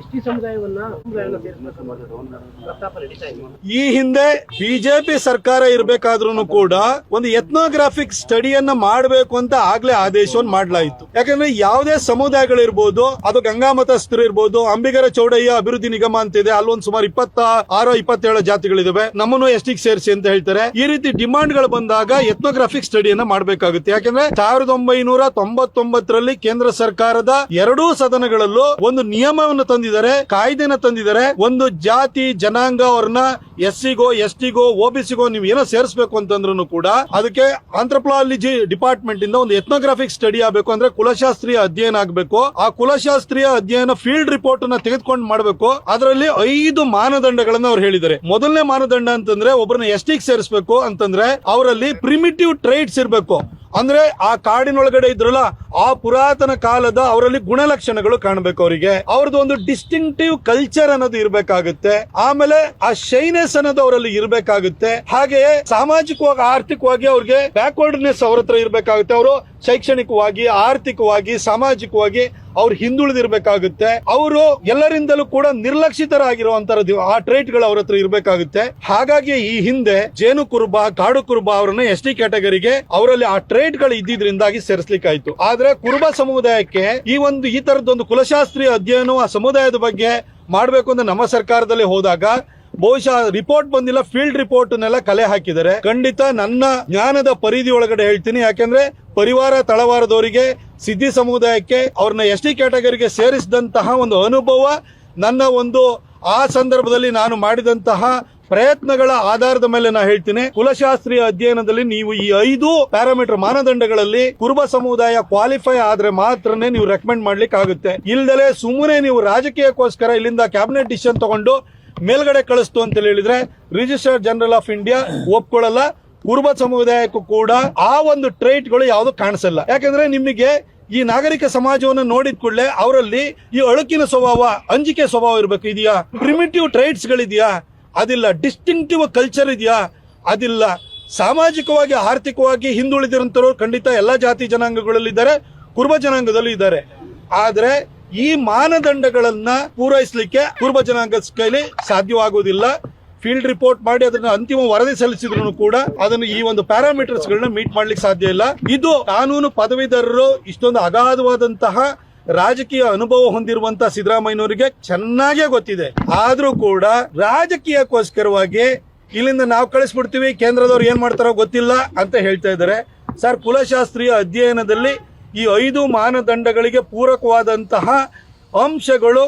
ST ಸಮುದಾಯವನ್ನ ಈ ಹಿಂದೆ BJP ಸರ್ಕಾರ ಇರಬೇಕಾದ್ರೂ ಕೂಡ ಒಂದು ಎಥ್ನೋಗ್ರಾಫಿಕ್ ಸ್ಟಡಿಯನ್ನ ಮಾಡಬೇಕು ಅಂತ ಆಗ್ಲೇ ಆದೇಶವನ್ನು ಮಾಡಲಾಯಿತು. ಯಾಕಂದ್ರೆ ಯಾವುದೇ ಸಮುದಾಯಗಳಿರ್ಬೋದು, ಅದು ಗಂಗಾಮತಸ್ಥರು ಇರ್ಬೋದು, ಅಂಬಿಗರ ಚೌಡಯ್ಯ ಅಭಿವೃದ್ಧಿ ನಿಗಮ ಅಂತ ಇದೆ ಅಲ್ಲೊಂದು ಸುಮಾರು ಇಪ್ಪತ್ತ ಆರು ಇಪ್ಪತ್ತೇಳು ಜಾತಿಗಳಿದಾವೆ, ನಮ್ಮನ್ನು ಎಷ್ಟಿಗೆ ಸೇರಿಸಿ ಅಂತ ಹೇಳ್ತಾರೆ. ಈ ರೀತಿ ಡಿಮಾಂಡ್ಗಳು ಬಂದಾಗ ಎಥ್ನೋಗ್ರಾಫಿಕ್ ಸ್ಟಡಿಯನ್ನ ಮಾಡಬೇಕಾಗುತ್ತೆ. ಯಾಕಂದ್ರೆ ಸಾವಿರದ ಒಂಬೈನೂರ ತೊಂಬತ್ತೊಂಬತ್ತರಲ್ಲಿ ಕೇಂದ್ರ ಸರ್ಕಾರದ ಎರಡೂ ಸದನಗಳಲ್ಲೂ ಒಂದು ನಿಯಮವನ್ನು ತಂದಿದ್ದಾರೆ, ಕಾಯ್ದೆನ ತಂದಿದ್ದಾರೆ. ಒಂದು ಜಾತಿ, ಜನಾಂಗ ಅವ್ರನ್ನ ಎಸ್ ಸಿಗೋ ಎಸ್ ಟಿಗೋ ಓಬಿಸಿಗೋ ನೀವು ಏನೋ ಸೇರಿಸಬೇಕು ಅಂತಂದ್ರೂ ಕೂಡ ಅದಕ್ಕೆ ಆಂಥ್ರಪಾಲಜಿ ಡಿಪಾರ್ಟ್ಮೆಂಟ್ ಇಂದ ಒಂದು ಎಥ್ನೋಗ್ರಾಫಿಕ್ ಸ್ಟಡಿ ಆಗಬೇಕು ಅಂದ್ರೆ ಕುಲಶಾಸ್ತ್ರೀಯ ಅಧ್ಯಯನ ಆಗಬೇಕು. ಆ ಕುಲಶಾಸ್ತ್ರೀಯ ಅಧ್ಯಯನ ಫೀಲ್ಡ್ ರಿಪೋರ್ಟ್ನ ತೆಗೆದುಕೊಂಡು ಮಾಡಬೇಕು. ಅದರಲ್ಲಿ ಐದು ಮಾನದಂಡಗಳನ್ನ ಅವ್ರು ಹೇಳಿದ್ದಾರೆ. ಮೊದಲನೇ ಮಾನದಂಡ ಅಂತಂದ್ರೆ ಒಬ್ಬರನ್ನ ಎಷ್ಟಿಗೆ ಸೇರಿಸಬೇಕು ಅಂತಂದ್ರೆ ಅವರಲ್ಲಿ ಪ್ರಿಮಿಟಿವ್ ಟ್ರೈಟ್ಸ್ ಇರಬೇಕು. ಅಂದ್ರೆ ಆ ಕಾಡಿನೊಳಗಡೆ ಇದ್ರಲ್ಲ, ಆ ಪುರಾತನ ಕಾಲದ ಅವರಲ್ಲಿ ಗುಣಲಕ್ಷಣಗಳು ಕಾಣಬೇಕು ಅವರಿಗೆ. ಅವ್ರದ್ದು ಒಂದು ಡಿಸ್ಟಿಂಕ್ಟಿವ್ ಕಲ್ಚರ್ ಅನ್ನೋದು ಇರಬೇಕಾಗುತ್ತೆ. ಆಮೇಲೆ ಆ ಶೈನೆಸ್ ಅನ್ನೋದು ಅವರಲ್ಲಿ ಇರಬೇಕಾಗುತ್ತೆ. ಹಾಗೆಯೇ ಸಾಮಾಜಿಕವಾಗಿ, ಆರ್ಥಿಕವಾಗಿ ಅವ್ರಿಗೆ ಬ್ಯಾಕ್ವರ್ಡ್ನೆಸ್ ಅವ್ರ ಹತ್ರ ಇರಬೇಕಾಗುತ್ತೆ. ಅವರು ಶೈಕ್ಷಣಿಕವಾಗಿ, ಆರ್ಥಿಕವಾಗಿ, ಸಾಮಾಜಿಕವಾಗಿ ಅವ್ರು ಹಿಂದುಳಿದಿರ್ಬೇಕಾಗುತ್ತೆ. ಅವರು ಎಲ್ಲರಿಂದಲೂ ಕೂಡ ನಿರ್ಲಕ್ಷಿತರಾಗಿರುವಂತ ಆ ಟ್ರೇಟ್ಗಳು ಅವ್ರ ಹತ್ರ ಇರಬೇಕಾಗುತ್ತೆ. ಹಾಗಾಗಿ ಈ ಹಿಂದೆ ಜೇನು ಕುರುಬ, ಕಾಡು ಕುರುಬ ಅವರನ್ನ ಎಸ್ ಟಿ ಕ್ಯಾಟಗರಿಗೆ ಅವರಲ್ಲಿ ಆ ಟ್ರೇಟ್ಗಳು ಇದ್ದಿದ್ರಿಂದಾಗಿ ಸೇರಿಸ್ಲಿಕ್ಕಾಯ್ತು. ಆದ್ರೆ ಕುರುಬ ಸಮುದಾಯಕ್ಕೆ ಈ ಒಂದು, ಈ ತರದೊಂದು ಕುಲಶಾಸ್ತ್ರೀಯ ಅಧ್ಯಯನ ಆ ಸಮುದಾಯದ ಬಗ್ಗೆ ಮಾಡಬೇಕು ಅಂತ ನಮ್ಮ ಸರ್ಕಾರದಲ್ಲಿ ಹೋದಾಗ ಬಹುಶಃ ರಿಪೋರ್ಟ್ ಬಂದಿಲ್ಲ ಫೀಲ್ಡ್ ರಿಪೋರ್ಟ್ ನೆಲ್ಲ ಕಲೆ ಹಾಕಿದ್ದಾರೆ. ಖಂಡಿತ ನನ್ನ ಜ್ಞಾನದ ಪರಿಧಿ ಒಳಗಡೆ ಹೇಳ್ತೀನಿ. ಯಾಕೆಂದ್ರೆ ಪರಿವಾರ ತಳವಾರದವರಿಗೆ ಸಿದ್ಧಿ ಸಮುದಾಯಕ್ಕೆ ಅವ್ರನ್ನ ಎಸ್ ಟಿ ಕ್ಯಾಟಗರಿಗೆ ಸೇರಿಸಿದಂತಹ ಒಂದು ಅನುಭವ, ನನ್ನ ಒಂದು ಆ ಸಂದರ್ಭದಲ್ಲಿ ನಾನು ಮಾಡಿದಂತಹ ಪ್ರಯತ್ನಗಳ ಆಧಾರದ ಮೇಲೆ ನಾ ಹೇಳ್ತೀನಿ. ಕುಲಶಾಸ್ತ್ರೀಯ ಅಧ್ಯಯನದಲ್ಲಿ ನೀವು ಈ ಐದು ಪ್ಯಾರಾಮೀಟರ್ ಮಾನದಂಡಗಳಲ್ಲಿ ಕುರುಬ ಸಮುದಾಯ ಕ್ವಾಲಿಫೈ ಆದ್ರೆ ಮಾತ್ರನೇ ನೀವು ರೆಕಮೆಂಡ್ ಮಾಡ್ಲಿಕ್ಕೆ ಆಗುತ್ತೆ. ಇಲ್ದಲೆ ಸುಮ್ಮನೆ ನೀವು ರಾಜಕೀಯಕ್ಕೋಸ್ಕರ ಇಲ್ಲಿಂದ ಕ್ಯಾಬಿನೆಟ್ ಡಿಸಿಷನ್ ತಗೊಂಡು ಮೇಲ್ಗಡೆ ಕಳಿಸ್ತು ಅಂತ ಹೇಳಿದ್ರೆ ರಿಜಿಸ್ಟರ್ ಜನರಲ್ ಆಫ್ ಇಂಡಿಯಾ ಒಪ್ಕೊಳ್ಳಲ್ಲ. ಕುರುಬ ಸಮುದಾಯಕ್ಕೂ ಕೂಡ ಆ ಒಂದು ಟ್ರೈಟ್ಗಳು ಯಾವುದು ಕಾಣಿಸಲ್ಲ. ಯಾಕಂದ್ರೆ ನಿಮಗೆ ಈ ನಾಗರಿಕ ಸಮಾಜವನ್ನು ನೋಡಿದ ಕೂಡಲೇ ಅವರಲ್ಲಿ ಈ ಅಳುಕಿನ ಸ್ವಭಾವ, ಅಂಜಿಕೆ ಸ್ವಭಾವ ಇರಬೇಕು ಇದೆಯಾ? ಪ್ರಿಮಿಟಿವ್ ಟ್ರೈಟ್ಸ್ ಗಳಿದೆಯಾ? ಅದಿಲ್ಲ. ಡಿಸ್ಟಿಂಕ್ಟಿವ್ ಕಲ್ಚರ್ ಇದೆಯಾ? ಅದಿಲ್ಲ. ಸಾಮಾಜಿಕವಾಗಿ, ಆರ್ಥಿಕವಾಗಿ ಹಿಂದುಳಿದಿರಂತರು ಖಂಡಿತ ಎಲ್ಲಾ ಜಾತಿ ಜನಾಂಗಗಳಲ್ಲಿದ್ದಾರೆ ಕುರುಬ ಜನಾಂಗದಲ್ಲೂ ಇದ್ದಾರೆ. ಆದ್ರೆ ಈ ಮಾನದಂಡಗಳನ್ನ ಪೂರೈಸಲಿಕ್ಕೆ ಕುರುಬ ಜನಾಂಗದ ಕೈಲಿ ಸಾಧ್ಯವಾಗುವುದಿಲ್ಲ. ಫೀಲ್ಡ್ ರಿಪೋರ್ಟ್ ಮಾಡಿ ಅದನ್ನ ಅಂತಿಮ ವರದಿ ಸಲ್ಲಿಸಿದ್ರು ಕೂಡ ಅದನ್ನು ಈ ಒಂದು ಪ್ಯಾರಾಮೀಟರ್ಸ್ ಗಳನ್ನ ಮೀಟ್ ಮಾಡ್ಲಿಕ್ಕೆ ಸಾಧ್ಯ ಇಲ್ಲ. ಇದು ಕಾನೂನು ಪದವೀಧರರು ಇಷ್ಟೊಂದು ಅಗಾಧವಾದಂತಹ ರಾಜಕೀಯ ಅನುಭವ ಹೊಂದಿರುವಂತಹ ಸಿದ್ದರಾಮಯ್ಯನವರಿಗೆ ಚೆನ್ನಾಗೇ ಗೊತ್ತಿದೆ. ಆದ್ರೂ ಕೂಡ ರಾಜಕೀಯಕ್ಕೋಸ್ಕರವಾಗಿ ಇಲ್ಲಿಂದ ನಾವು ಕಳಿಸ್ಬಿಡ್ತೀವಿ, ಕೇಂದ್ರದವ್ರು ಏನ್ ಮಾಡ್ತಾರೋ ಗೊತ್ತಿಲ್ಲ ಅಂತ ಹೇಳ್ತಾ ಇದ್ದಾರೆ. ಸರ್, ಕುಲಶಾಸ್ತ್ರೀಯ ಅಧ್ಯಯನದಲ್ಲಿ ಈ ಐದು ಮಾನದಂಡಗಳಿಗೆ ಪೂರಕವಾದಂತಹ ಅಂಶಗಳು